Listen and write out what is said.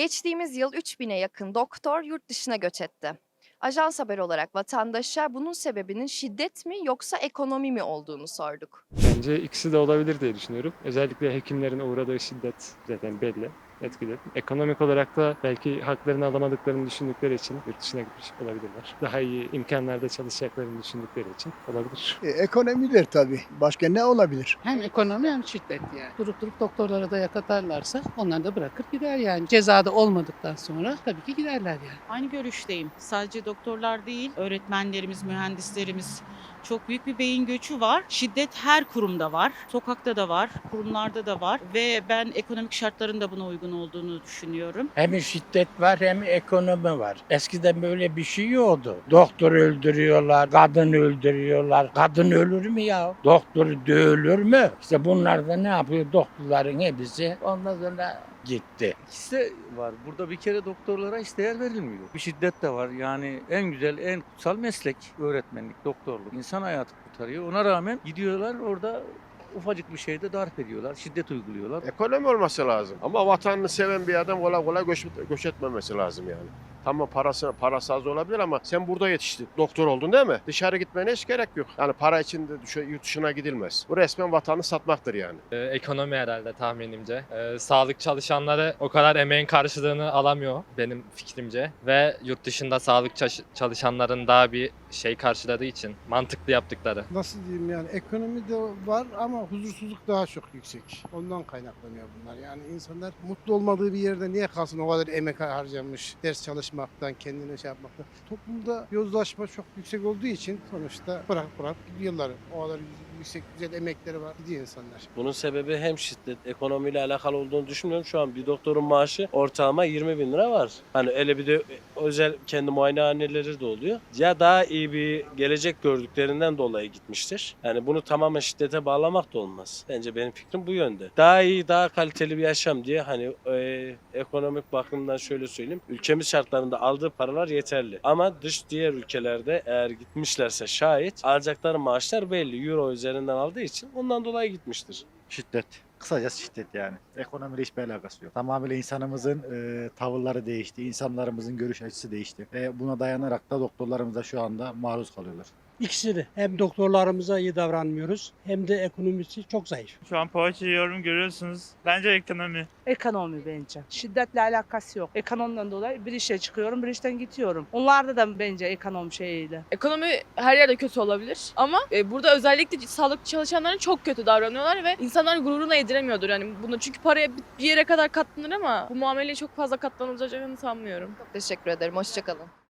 Geçtiğimiz yıl 3000'e yakın doktor yurt dışına göç etti. Ajans Haber olarak vatandaşa bunun sebebinin şiddet mi yoksa ekonomi mi olduğunu sorduk. Bence ikisi de olabilir diye düşünüyorum. Özellikle hekimlerin uğradığı şiddet zaten belli, etkili. Ekonomik olarak da belki haklarını alamadıklarını düşündükleri için yurt dışına gitmiş olabilirler. Daha iyi imkanlarda çalışacaklarını düşündükleri için olabilir. E, ekonomidir tabii. Başka ne olabilir? Hem ekonomi hem şiddet yani. Durup durup doktorlara da yakatarlarsa onlar da bırakır gider yani. Cezada olmadıktan sonra tabii ki giderler yani. Aynı görüşteyim. Sadece doktorlar değil, öğretmenlerimiz, mühendislerimiz çok büyük bir beyin göçü var. Şiddet her kurumda var. Sokakta da var, kurumlarda da var ve ben ekonomik şartların da buna uygun olduğunu düşünüyorum. Hem şiddet var hem ekonomi var. Eskiden böyle bir şey yoktu. Doktor öldürüyorlar, kadın öldürüyorlar. Kadın ölür mü ya? Doktor dövülür mü? İşte bunlar da ne yapıyor? Doktorların hepsi ondan sonra gitti. İkisi de var. Burada bir kere doktorlara hiç değer verilmiyor. Bir şiddet de var. Yani en güzel, en kutsal meslek öğretmenlik, doktorluk. İnsan hayatı kurtarıyor. Ona rağmen gidiyorlar orada ufacık bir şeyde darp ediyorlar, şiddet uyguluyorlar. Ekonomi olması lazım. Ama vatanını seven bir adam kolay kolay göç, göç etmemesi lazım yani. Tamam parası parası az olabilir ama sen burada yetiştin. Doktor oldun değil mi? Dışarı gitmene hiç gerek yok. Yani para için de düş- yurt dışına gidilmez. Bu resmen vatanı satmaktır yani. Ee, ekonomi herhalde tahminimce. Ee, sağlık çalışanları o kadar emeğin karşılığını alamıyor benim fikrimce. Ve yurt dışında sağlık çalış- çalışanların daha bir şey karşıladığı için mantıklı yaptıkları. nasıl diyeyim yani ekonomi de var ama huzursuzluk daha çok yüksek. Ondan kaynaklanıyor bunlar. Yani insanlar mutlu olmadığı bir yerde niye kalsın o kadar emek harcamış, ders çalışmaktan, kendine şey yapmaktan. Toplumda yozlaşma çok yüksek olduğu için sonuçta bırak bırak gidiyorlar. O kadar yüksek güzel emekleri var gidiyor insanlar. Bunun sebebi hem şiddet, ekonomiyle alakalı olduğunu düşünmüyorum. Şu an bir doktorun maaşı ortalama 20 bin lira var. Hani öyle bir de özel kendi muayenehaneleri de oluyor. Ya daha iyi bir gelecek gördüklerinden dolayı gitmiştir. Yani bunu tamamen şiddete bağlamak da olmaz. Bence benim fikrim bu yönde. Daha iyi, daha kaliteli bir yaşam diye hani e, ekonomik bakımdan şöyle söyleyeyim. Ülkemiz şartlarında aldığı paralar yeterli. Ama dış diğer ülkelerde eğer gitmişlerse şayet alacakları maaşlar belli. Euro üzerinden aldığı için ondan dolayı gitmiştir. Şiddet. Kısacası şiddet yani. Ekonomiyle hiçbir alakası yok. Tamamıyla insanımızın e, tavırları değişti. insanlarımızın görüş açısı değişti. Ve buna dayanarak da doktorlarımız da şu anda maruz kalıyorlar. İkisi de. Hem doktorlarımıza iyi davranmıyoruz hem de ekonomisi çok zayıf. Şu an poğaça yiyorum görüyorsunuz. Bence ekonomi. Ekonomi bence. Şiddetle alakası yok. Ekonomiden dolayı bir işe çıkıyorum, bir işten gidiyorum. Onlarda da bence ekonomi şeyiyle. Ekonomi her yerde kötü olabilir ama e, burada özellikle sağlık çalışanları çok kötü davranıyorlar ve insanlar gururuna yediremiyordur yani bunu çünkü paraya bir yere kadar katlanır ama bu muameleye çok fazla katlanılacağını sanmıyorum. Çok teşekkür ederim. Hoşçakalın.